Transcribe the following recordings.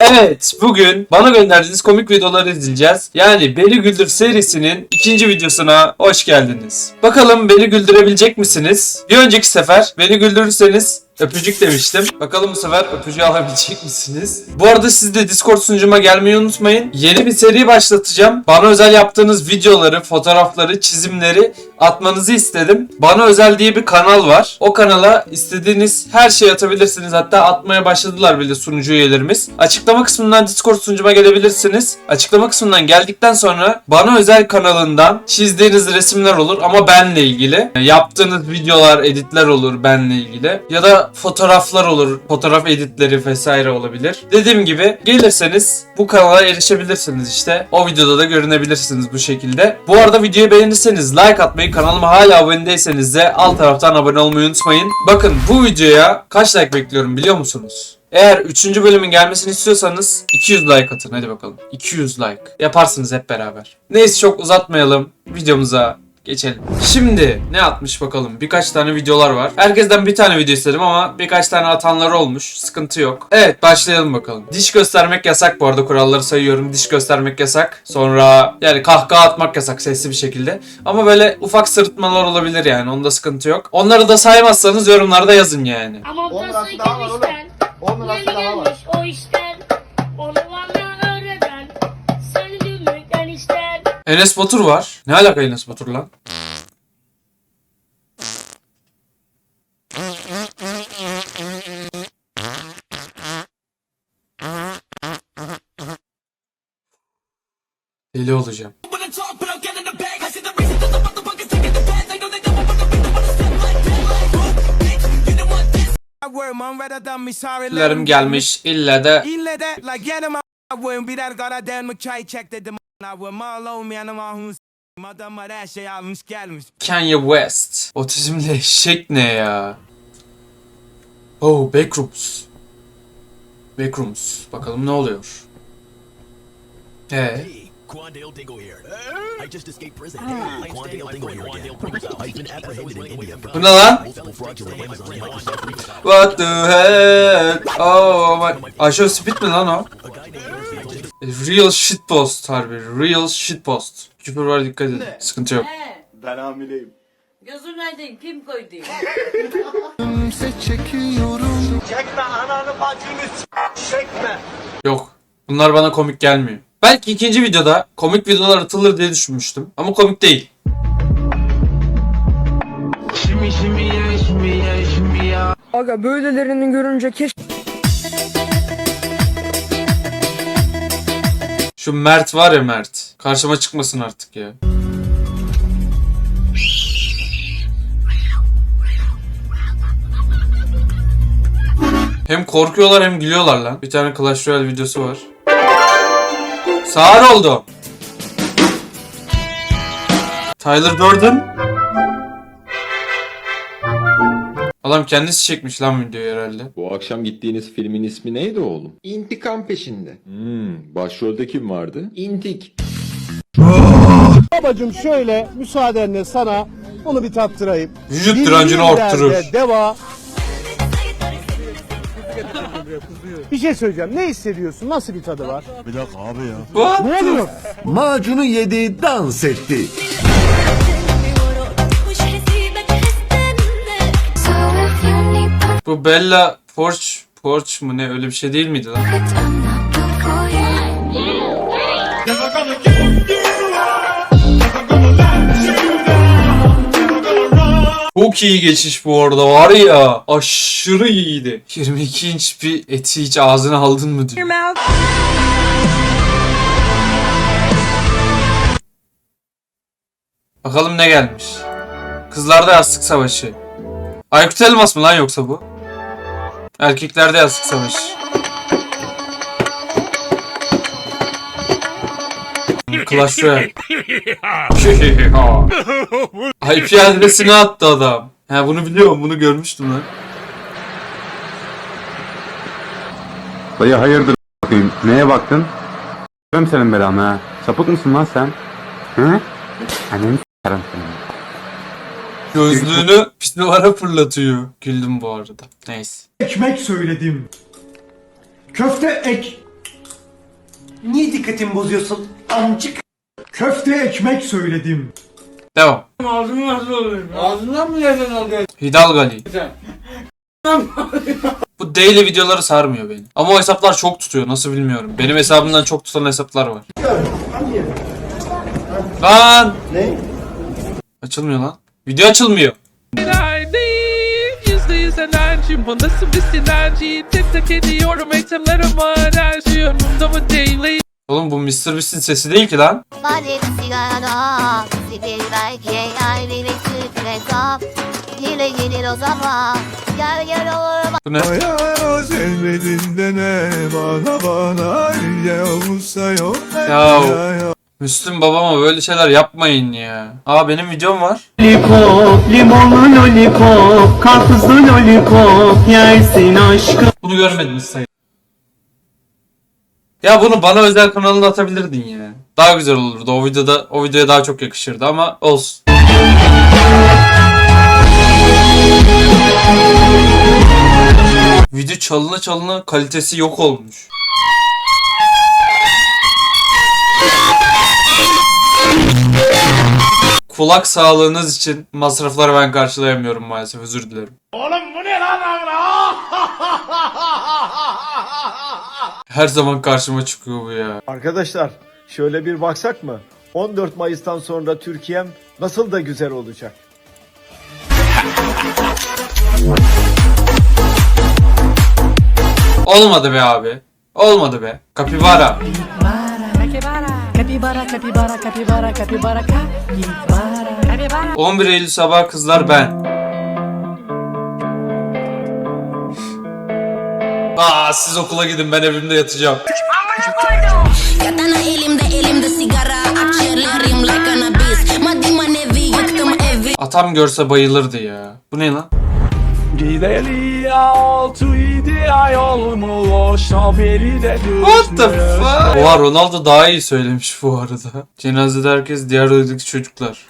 Evet, bugün bana gönderdiğiniz komik videoları izleyeceğiz. Yani Beni Güldür serisinin ikinci videosuna hoş geldiniz. Bakalım beni güldürebilecek misiniz? Bir önceki sefer beni güldürürseniz öpücük demiştim. Bakalım bu sefer öpücüğü alabilecek misiniz? Bu arada siz de Discord sunucuma gelmeyi unutmayın. Yeni bir seri başlatacağım. Bana özel yaptığınız videoları, fotoğrafları, çizimleri atmanızı istedim. Bana özel diye bir kanal var. O kanala istediğiniz her şeyi atabilirsiniz. Hatta atmaya başladılar bile sunucu üyelerimiz. Açıklama kısmından Discord sunucuma gelebilirsiniz. Açıklama kısmından geldikten sonra bana özel kanalından çizdiğiniz resimler olur ama benle ilgili. Yaptığınız videolar, editler olur benle ilgili. Ya da fotoğraflar olur. Fotoğraf editleri vesaire olabilir. Dediğim gibi gelirseniz bu kanala erişebilirsiniz işte. O videoda da görünebilirsiniz bu şekilde. Bu arada videoyu beğenirseniz like atmayı, kanalıma hala abone değilseniz de alt taraftan abone olmayı unutmayın. Bakın bu videoya kaç like bekliyorum biliyor musunuz? Eğer 3. bölümün gelmesini istiyorsanız 200 like atın hadi bakalım. 200 like. Yaparsınız hep beraber. Neyse çok uzatmayalım. Videomuza geçelim. Şimdi ne atmış bakalım. Birkaç tane videolar var. Herkesten bir tane video istedim ama birkaç tane atanlar olmuş. Sıkıntı yok. Evet başlayalım bakalım. Diş göstermek yasak bu arada kuralları sayıyorum. Diş göstermek yasak. Sonra yani kahkaha atmak yasak sesli bir şekilde. Ama böyle ufak sırıtmalar olabilir yani. Onda sıkıntı yok. Onları da saymazsanız yorumlarda yazın yani. Ama On burası lirası daha var oğlum. gelmişten. On lirası Yeni daha var. gelmiş o işten. Enes Batur var. Ne alaka Enes Batur lan? Deli olacağım. word, man, rather than me sorry. Lerim gelmiş ille de İlle de, like, get him out, wouldn't be that goddamn McChay her şey almış gelmiş. Kanye West. Otizmli eşek ne ya? Oh, Backrooms. Backrooms. Bakalım ne oluyor? Ee, Hey, Quandale Dingle here. I just escaped prison. Quandale Dingle here again. I've been apprehended in India for bu ne lan? multiple fraudulent Amazon Microsoft. What the hell? Oh my... Aşağı speed mi lan o? A guy named Real shitpost harbi. Real shitpost. Küfür var dikkat edin. Sıkıntı yok. He, Ben hamileyim. gözün aydın kim koydu? Çekme ananı bacını s- çekme. Yok. Bunlar bana komik gelmiyor. Belki ikinci videoda komik videolar atılır diye düşünmüştüm. Ama komik değil. Aga böylelerini görünce keşke Şu Mert var ya Mert. Karşıma çıkmasın artık ya. Hem korkuyorlar hem gülüyorlar lan. Bir tane Clash Royale videosu var. Sağır oldu. Tyler Durden. Adam kendisi çekmiş lan videoyu herhalde. Bu akşam gittiğiniz filmin ismi neydi oğlum? İntikam peşinde. Hmm, başrolde kim vardı? İntik. Babacım şöyle müsaadenle sana onu bir tattırayım. Vücut direncini arttırır. Deva. Bir şey söyleyeceğim. Ne hissediyorsun? Nasıl bir tadı var? What? Ne oluyor? Macunu yedi, dans etti. Bu Bella Porch Porch mu ne öyle bir şey değil miydi lan? Çok iyi geçiş bu arada var ya aşırı iyiydi. 22 inç bir eti hiç ağzına aldın mı diyor. Bakalım ne gelmiş. Kızlarda yastık savaşı. Aykut Elmas mı lan yoksa bu? Erkeklerde yastık savaşı. Clash Royale. IP adresini attı adam. Ha bunu biliyorum bunu görmüştüm lan. Dayı hayırdır bakayım. Neye baktın? Ben senin belanı ha. Sapık mısın lan sen? Hı? Anneni s**erim seni. Gözlüğünü pis duvara fırlatıyor. Güldüm bu arada. Neyse. Ekmek söyledim. Köfte ek. Niye dikkatimi bozuyorsun amcık? Köfte ekmek söyledim. Devam. Ağzım nasıl oluyor? Ağzından mı yerden alıyorsun? Hidalgali. Bu daily videoları sarmıyor beni. Ama o hesaplar çok tutuyor. Nasıl bilmiyorum. Benim hesabımdan çok tutan hesaplar var. Lan! Ne? Açılmıyor lan. Video açılmıyor. %100 enerjim. Bu nasıl bir sinerji? Tek tek ediyorum eklemlerim enerji Önümde bu daily Oğlum bu Mr. Beast'in sesi değil ki lan. Bu ne? Ya Müslüm babama böyle şeyler yapmayın ya. Aa benim videom var. Lollipop, limonlu lollipop Karpuzlu lollipop Yersin aşkım Bunu görmediniz sayın. Ya bunu bana özel kanalına atabilirdin ya. Daha güzel olurdu. O videoda o videoya daha çok yakışırdı ama olsun. Video çalına çalına kalitesi yok olmuş. Kulak sağlığınız için masrafları ben karşılayamıyorum maalesef özür dilerim. Her zaman karşıma çıkıyor bu ya. Arkadaşlar şöyle bir baksak mı? 14 Mayıs'tan sonra Türkiye'm nasıl da güzel olacak. Olmadı be abi. Olmadı be. Kapibara. Capibara, capibara, capibara, capibara Capibara 11 Eylül sabah kızlar ben. Aa siz okula gidin ben evimde yatacağım. Katana elimde elimde sigara Akciğerlerim like cannabis Maddi manevi yıktım evi Atam görse bayılırdı ya. Bu ne lan? Gideli altı yedi ay olmuş haberi de What the fuck? Oha Ronaldo daha iyi söylemiş bu arada. Cenazede herkes diğer öldeki çocuklar.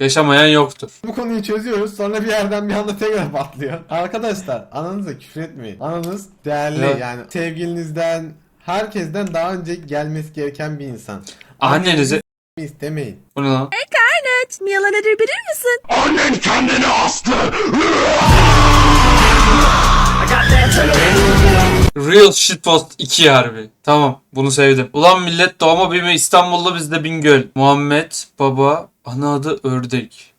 Yaşamayan yoktur. Bu konuyu çözüyoruz sonra bir yerden bir anda tekrar patlıyor. Arkadaşlar ananıza küfür etmeyin. Ananız değerli Evet. yani sevgilinizden herkesten daha önce gelmesi gereken bir insan. Annenize... istemeyin. Bu ne lan? Yalan edebilir misin? Real shitpost 2 harbi. Tamam bunu sevdim. Ulan millet doğma büyüme İstanbul'da bizde Bingöl. Muhammed baba ana adı Ördek.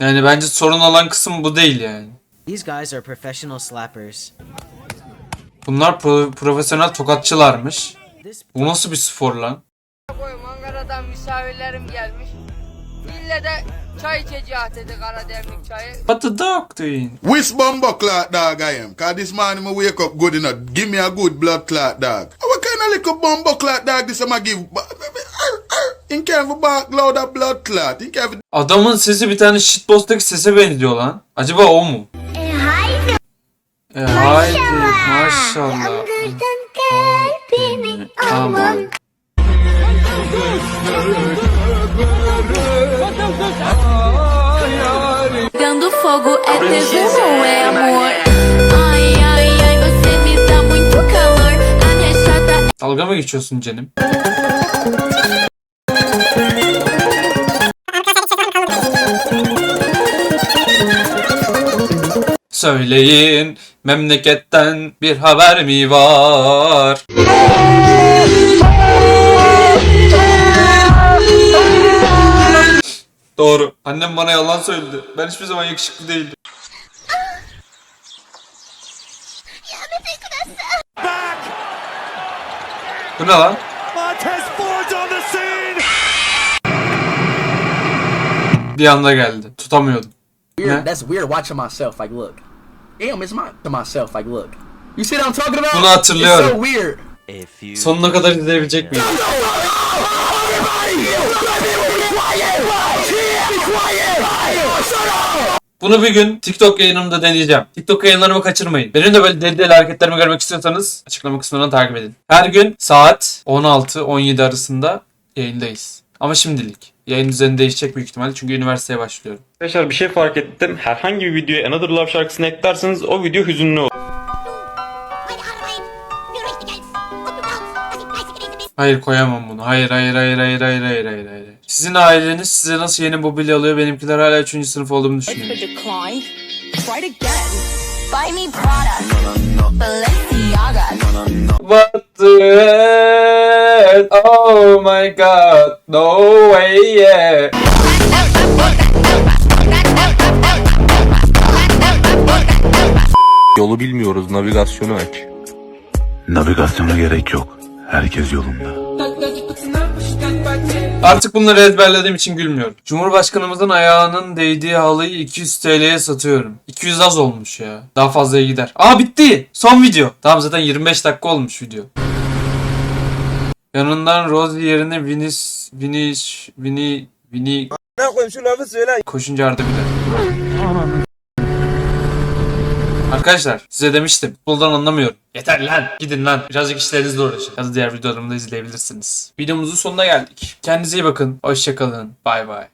Yani bence sorun olan kısım bu değil yani. These guys are professional slappers. Bunlar pro- profesyonel tokatçılarmış. Bu nasıl bir spor lan? Ankara'dan misafirlerim gelmiş. İlle de çay içeceğiz dedi Karademlik çayı. What the dog doing? Which bumbo clot dog I am? Cause this morning I wake up good enough. Give me a good blood clot dog. What kind of little bumbo clot dog this I'ma give? In can't bark loud a blood clot. In can't Adamın sesi bir tane shitpost'taki sese benziyor lan. Acaba o mu? E haydi. E haydi maşallah. Aman. Dando fogo é tesão ou é amor? Ai, ai, ai, você me dá muito calor A minha chata Dalga mı geçiyorsun canım? Söyleyin memleketten bir haber mi var? Doğru. Annem bana yalan söyledi. Ben hiçbir zaman yakışıklı değildim. Bu ne lan? Bir anda geldi. Tutamıyordum. Ne? That's weird watching myself, like, look. Damn, it's my to myself, like, look. You see what I'm talking about? Bunu hatırlıyorum. It's so weird. Sonuna kadar izleyebilecek miyim? Bunu bir gün TikTok yayınımda deneyeceğim. TikTok yayınlarımı kaçırmayın. Benim de böyle deli deli hareketlerimi görmek istiyorsanız açıklama kısmından takip edin. Her gün saat 16-17 arasında yayındayız. Ama şimdilik. Yayın düzeni değişecek büyük ihtimalle çünkü üniversiteye başlıyorum. Arkadaşlar bir şey fark ettim. Herhangi bir videoya Another Love şarkısını eklerseniz o video hüzünlü olur. Hayır koyamam bunu. Hayır hayır hayır hayır hayır hayır hayır hayır. Sizin aileniz size nasıl yeni mobilya alıyor? Benimkiler hala 3. sınıf olduğumu düşünüyor. Buy me Prada. Balenciaga. What the hell? Oh my god. No way yeah. Yolu bilmiyoruz. Navigasyonu aç. Navigasyona gerek yok. Herkes yolunda. Artık bunları ezberlediğim için gülmüyorum. Cumhurbaşkanımızın ayağının değdiği halıyı 200 TL'ye satıyorum. 200 az olmuş ya. Daha fazlaya gider. Aa bitti. Son video. Tamam zaten 25 dakika olmuş video. Yanından Rosie yerine Vinis, Viniş, Vini, Vini... Koşunca ardı bile. Arkadaşlar size demiştim. Futboldan anlamıyorum. Yeter lan. Gidin lan. Birazcık işlerinizle uğraşın. Ya da diğer videolarımı da izleyebilirsiniz. Videomuzun sonuna geldik. Kendinize iyi bakın. Hoşçakalın. Bay bay.